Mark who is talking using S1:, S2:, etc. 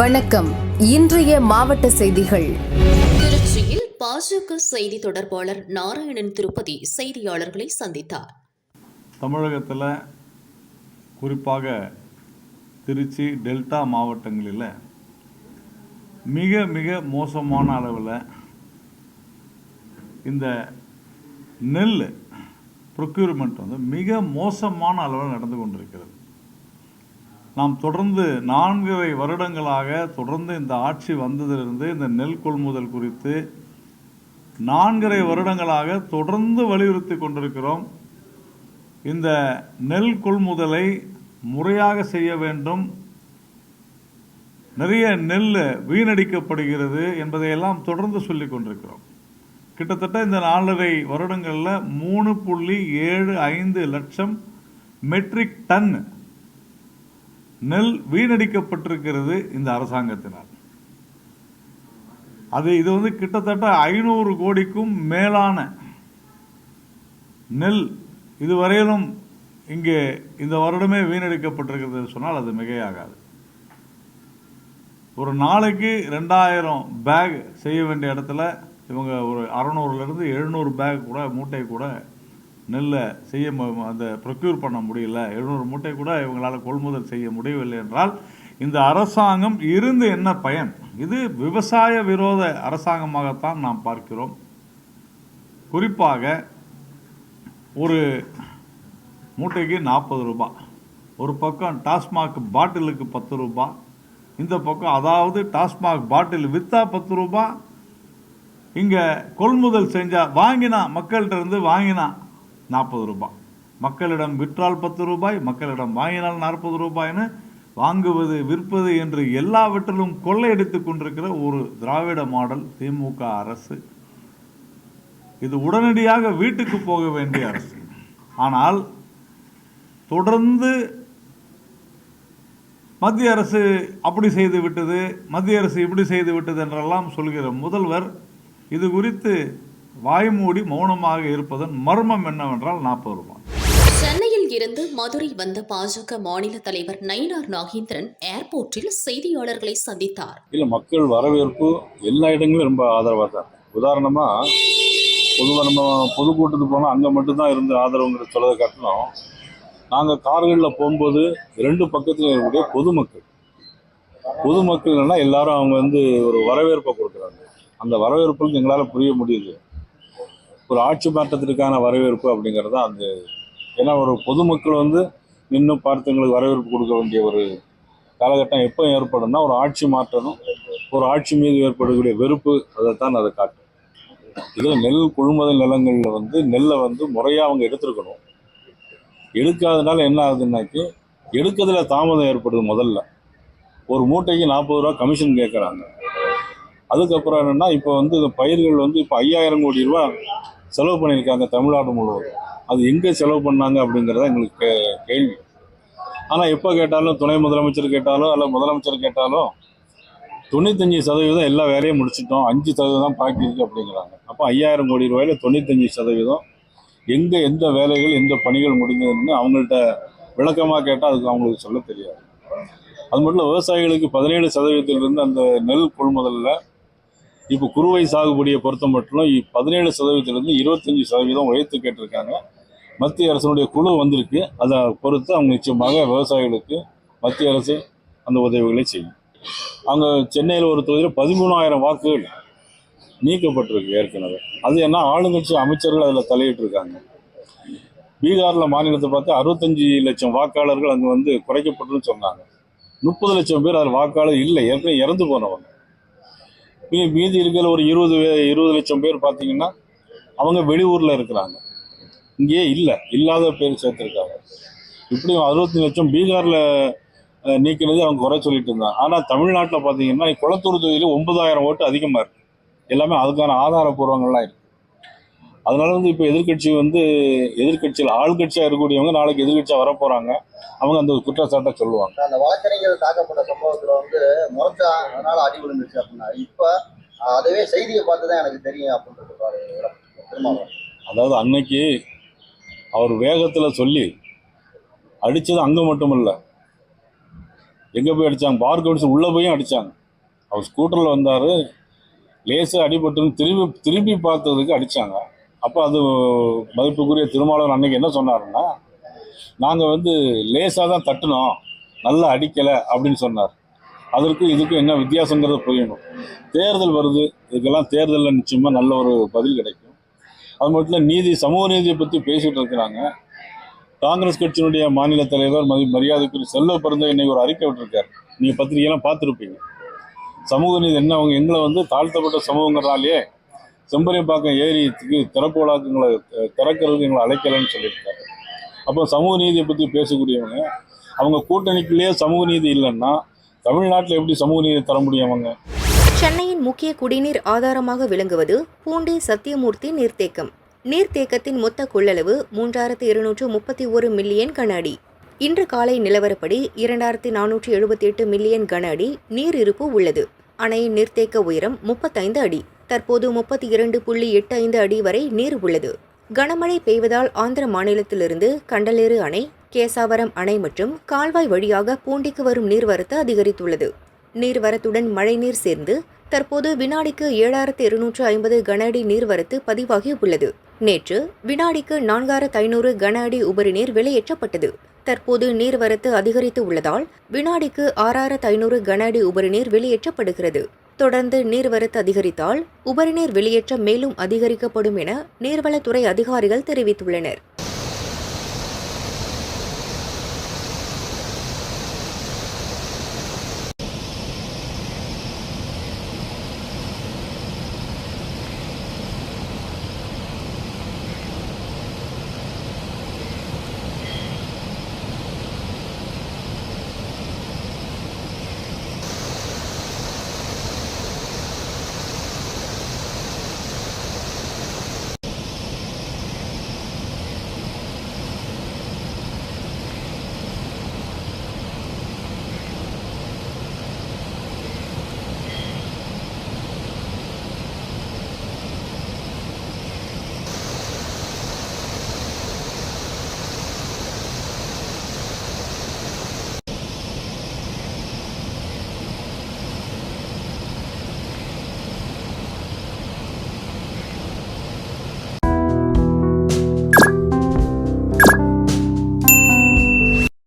S1: வணக்கம். இன்றைய மாவட்ட செய்திகள்.
S2: திருச்சியில் பாஜக செய்தி தொடர்பாளர் நாராயணன் திருப்பதி செய்தியாளர்களை சந்தித்தார்.
S3: தமிழகத்தில் குறிப்பாக திருச்சி டெல்டா மாவட்டங்களில் மிக மிக மோசமான அளவில் இந்த நெல் ப்ரொக்யூர்மெண்ட் வந்து மிக மோசமான அளவில் நடந்து கொண்டிருக்கிறது. நாம் தொடர்ந்து நான்கரை வருடங்களாக தொடர்ந்து இந்த ஆட்சி வந்ததிலிருந்து இந்த நெல் கொள்முதல் குறித்து நான்கரை வருடங்களாக தொடர்ந்து வலியுறுத்தி கொண்டிருக்கிறோம். இந்த நெல் கொள்முதலை முறையாக செய்ய வேண்டும். நிறைய நெல் வீணடிக்கப்படுகிறது என்பதையெல்லாம் தொடர்ந்து சொல்லிக் கொண்டிருக்கிறோம். கிட்டத்தட்ட இந்த நாலரை வருடங்களில் மூணு புள்ளி ஏழு ஐந்து லட்சம் மெட்ரிக் டன் நெல் வீணடிக்கப்பட்டிருக்கிறது இந்த அரசாங்கத்தினால். அது இது வந்து கிட்டத்தட்ட ஐநூறு கோடிக்கும் மேலான நெல் இதுவரையிலும் இங்கே இந்த வருடமே வீணடிக்கப்பட்டிருக்கிறது சொன்னால் அது மிகையாகாது. ஒரு நாளைக்கு ரெண்டாயிரம் பேக் செய்ய வேண்டிய இடத்துல இவங்க ஒரு அறநூறுலேருந்து எழுநூறு பேக் கூட மூட்டை கூட நெல்லை செய்ய மு- அந்த ப்ரொக்யூர் பண்ண முடியல. எழுநூறு மூட்டை கூட இவங்களால் கொள்முதல் செய்ய முடியவில்லை என்றால் இந்த அரசாங்கம் இருந்து என்ன பயன்? இது விவசாய விரோத அரசாங்கமாகத்தான் நாம் பார்க்கிறோம். குறிப்பாக ஒரு மூட்டைக்கு நாற்பது ரூபாய் ஒரு பக்கம் டாஸ்மாக் பாட்டிலுக்கு பத்து ரூபாய் இந்த பக்கம் அதாவது டாஸ்மாக் பாட்டில் விற்றா பத்து ரூபாய் இங்கே கொள்முதல் செஞ்சால் வாங்கினா மக்கள்கிட்ட இருந்து வாங்கினா நாற்பது ரூபாய். மக்களிடம் விற்றால் பத்து ரூபாய் மக்களிடம் வாங்கினால் நாற்பது ரூபாய்னு வாங்குவது விற்பது என்று எல்லாவற்றிலும் கொள்ளையடித்து கொண்டிருக்கிற ஒரு திராவிட மாடல் திமுக அரசு. இது உடனடியாக வீட்டுக்கு போக வேண்டிய அரசு. ஆனால் தொடர்ந்து மத்திய அரசு அப்படி செய்து விட்டது மத்திய அரசு இப்படி செய்து விட்டது என்றெல்லாம் சொல்கிற முதல்வர் இது குறித்து வாய்மூடி மௌனமாக இருப்பதன் மர்மம் என்னவென்றால் நாற்பது ரூபாய்.
S2: சென்னையில் இருந்து மதுரை வந்த பாஜக மாநில தலைவர் நயினார் நாகேந்திரன் ஏர்போர்ட்டில் செய்தியாளர்களை சந்தித்தார்.
S4: இல்லை மக்கள் வரவேற்பு எல்லா இடங்களும் ரொம்ப ஆதரவாக தான். உதாரணமாக பொதுவாக நம்ம பொதுக்கூட்டத்துக்கு போனால் அங்கே மட்டும்தான் இருந்து ஆதரவுங்கிற சொல்றதை காட்டிலும் நாங்கள் கார்களில் போகும்போது ரெண்டு பக்கத்தில் இருக்கக்கூடிய பொதுமக்கள். பொதுமக்கள்னா எல்லாரும் அவங்க வந்து ஒரு வரவேற்பை கொடுக்குறாங்க. அந்த வரவேற்புக்கு எங்களால் புரிய முடியுது. ஒரு ஆட்சி மாற்றத்திற்கான வரவேற்பு அப்படிங்கிறது தான் அந்த ஏன்னா ஒரு பொதுமக்கள் வந்து நின்று பார்த்து எங்களுக்கு வரவேற்பு கொடுக்க வேண்டிய ஒரு காலகட்டம் எப்போ ஏற்படும்னா ஒரு ஆட்சி மாற்றணும் ஒரு ஆட்சி மீது ஏற்படக்கூடிய வெறுப்பு அதைத்தான் அதை காட்டும். இதில் நெல் கொள்முதல் நிலங்களில் வந்து நெல்லை வந்து முறையாக அவங்க எடுத்துருக்கணும். எடுக்காதனால என்ன ஆகுதுன்னாக்கி எடுக்கிறதுல தாமதம் ஏற்படுது முதல்ல. ஒரு மூட்டைக்கு நாற்பது ரூபா கமிஷன் கேட்குறாங்க அதுக்கப்புறம் என்னென்னா இப்போ வந்து இந்த பயிர்கள் வந்து இப்போ ஐயாயிரம் கோடி ரூபா செலவு பண்ணியிருக்காங்க தமிழ்நாடு முழுவதும். அது எங்கே செலவு பண்ணாங்க அப்படிங்கிறத எங்களுக்கு கே- கேள்வி. ஆனால் எப்போ கேட்டாலும் துணை முதலமைச்சர் கேட்டாலும் அல்ல முதலமைச்சர் கேட்டாலும் தொண்ணூத்தஞ்சு சதவீதம் எல்லா வேலையும் முடிச்சிட்டோம். அஞ்சு சதவீதம் பாக்கி இருக்குது அப்படிங்கிறாங்க. அப்போ ஐயாயிரம் கோடி ரூபாயில தொண்ணூத்தஞ்சு சதவீதம் எங்கே எந்த வேலைகள் எந்த பணிகள் முடிஞ்சதுன்னு அவங்கள்ட்ட விளக்கமாக கேட்டால் அதுக்கு அவங்களுக்கு சொல்ல தெரியாது. அது மட்டும் விவசாயிகளுக்கு பதினேழு சதவீதத்திலிருந்து அந்த நெல் கொள்முதலில் இப்போ குறுவை சாகுபடியை பொறுத்த மட்டும் பதினேழு சதவீதத்திலிருந்து இருபத்தஞ்சி சதவீதம் உயர்த்து கேட்டிருக்காங்க. மத்திய அரசினுடைய குழு வந்திருக்கு. அதை பொறுத்து அவங்க நிச்சயமாக விவசாயிகளுக்கு மத்திய அரசு அந்த உதவிகளை செய்யும். அங்கே சென்னையில் ஒரு தொகுதியில் பதிமூணாயிரம் வாக்குகள் நீக்கப்பட்டிருக்கு ஏற்கனவே. அது என்ன ஆளுங்கட்சி அமைச்சர்கள் அதில் தலையிட்டு இருக்காங்க பீகாரில் மாநிலத்தை பார்த்து அறுபத்தஞ்சு லட்சம் வாக்காளர்கள் அங்கே வந்து குறைக்கப்பட்டுன்னு சொன்னாங்க. முப்பது லட்சம் பேர் அதில் வாக்காளர் இல்லை. ஏற்கனவே இறந்து போனவங்க. மீ- மீதி இருக்கிற ஒரு இருபது இருபது லட்சம் பேர் பார்த்தீங்கன்னா அவங்க வெளியூரில் இருக்கிறாங்க. இங்கேயே இல்லை இல்லாத பேர் சேர்த்துருக்காங்க. இப்படியும் அறுபத்தஞ்சு லட்சம் பீகாரில் நீக்கினது அவங்க குறை சொல்லிட்டு இருந்தாங்க. ஆனால் தமிழ்நாட்டில் பார்த்தீங்கன்னா குளத்தூர் தொகுதியில் ஒன்பதாயிரம் ஓட்டு அதிகமாக இருக்குது எல்லாமே அதுக்கான ஆதாரப்பூர்வங்கள்லாம் இருக்குது அதனால வந்து இப்போ எதிர்க்கட்சி வந்து எதிர்க்கட்சியில் ஆளுங்கட்சியாக இருக்கக்கூடியவங்க நாளைக்கு எதிர்க்கட்சியாக வரப்போகிறாங்க அவங்க அந்த குற்றச்சாட்டை சொல்லுவாங்க.
S5: அந்த வழக்கறிஞர் தாக்கப்பட்ட சம்பவத்துல வந்து முறைச்சா அதனால அடி விழுந்துச்சு அப்படின்னா இப்ப அதுவே செய்தியை பார்த்து தான் எனக்கு தெரியும் திருமாவளவன்.
S4: அதாவது அன்னைக்கு அவர் வேகத்தில் சொல்லி அடித்தது அங்கே மட்டும் இல்லை எங்கே போய் அடித்தாங்க பார் கவுன்சில் உள்ளே போயும் அடித்தாங்க அவர் ஸ்கூட்டரில் வந்தார். லேசாக அடிபட்டுன்னு திரும்பி திரும்பி பார்த்ததுக்கு அடித்தாங்க அப்போ அது மதிப்புக்குரிய திருமாவளவன் அன்னைக்கு என்ன சொன்னாருன்னா நாங்கள் வந்து லேசாக தான் தட்டினோம் நல்லா அடிக்கலை அப்படின்னு சொன்னார். அதற்கும் இதுக்கும் என்ன வித்தியாசங்கிறத புரியணும். தேர்தல் வருது இதுக்கெல்லாம் தேர்தலில் நிச்சயமாக நல்ல ஒரு பதில் கிடைக்கும். அது மட்டும் இல்லை நீதி சமூக நீதியை பற்றி பேசிகிட்டு இருக்கிறாங்க. காங்கிரஸ் கட்சியினுடைய மாநில தலைவர் மதி மரியாதைக்குரிய செல்ல பிறந்த இன்னைக்கு ஒரு அறிக்கை விட்டுருக்காரு. நீங்கள் பத்திரிகையெல்லாம் பார்த்துருப்பீங்க. சமூக நீதி என்ன அவங்க எங்களை வந்து தாழ்த்தப்பட்ட சமூகங்கிறனாலேயே செம்பரியப்பாக்கம் ஏரிக்கு திறப்பு விழாக்குங்களை திறக்கிறதுக்கு எங்களை அழைக்கலைன்னு சொல்லியிருக்காரு. அப்போ சமூக நீதியை பற்றி பேசக்கூடியவங்க அவங்க கூட்டணிக்குள்ளேயே சமூக நீதி இல்லைன்னா தமிழ்நாட்டில் எப்படி சமூக நீதி தர முடியும் அவங்க?
S6: சென்னையின் முக்கிய குடிநீர் ஆதாரமாக விளங்குவது பூண்டி சத்தியமூர்த்தி நீர்த்தேக்கம். நீர்த்தேக்கத்தின் மொத்த கொள்ளளவு மூன்றாயிரத்து இருநூற்று முப்பத்தி ஒரு மில்லியன் கன அடி. இன்று காலை நிலவரப்படி இரண்டாயிரத்தி நானூற்றி எழுபத்தி எட்டு மில்லியன் கன அடி நீர் இருப்பு உள்ளது. அணையின் நீர்த்தேக்க உயரம் முப்பத்தைந்து அடி. தற்போது முப்பத்தி இரண்டு புள்ளி எட்டு ஐந்து அடி வரை நீர் உள்ளது. கனமழை பெய்வதால் ஆந்திர மாநிலத்திலிருந்து கண்டலேறு அணை கேசாவரம் அணை மற்றும் கால்வாய் வழியாக பூண்டிக்கு வரும் நீர்வரத்து அதிகரித்துள்ளது. நீர்வரத்துடன் மழைநீர் சேர்ந்து தற்போது வினாடிக்கு ஏழாயிரத்து இருநூற்று ஐம்பது கன அடி நீர்வரத்து பதிவாகி உள்ளது. நேற்று வினாடிக்கு நான்காயிரத்து ஐநூறு கன அடி உபரிநீர் வெளியேற்றப்பட்டது. தற்போது நீர்வரத்து அதிகரித்து உள்ளதால் வினாடிக்கு ஆறாயிரத்து ஐநூறு கன அடி உபரிநீர் வெளியேற்றப்படுகிறது. தொடர்ந்து நீர்வரத்து அதிகரித்தால் உபரிநீர் வெளியேற்றம் மேலும் அதிகரிக்கப்படும் என நீர்வளத்துறை அதிகாரிகள் தெரிவித்துள்ளனர்.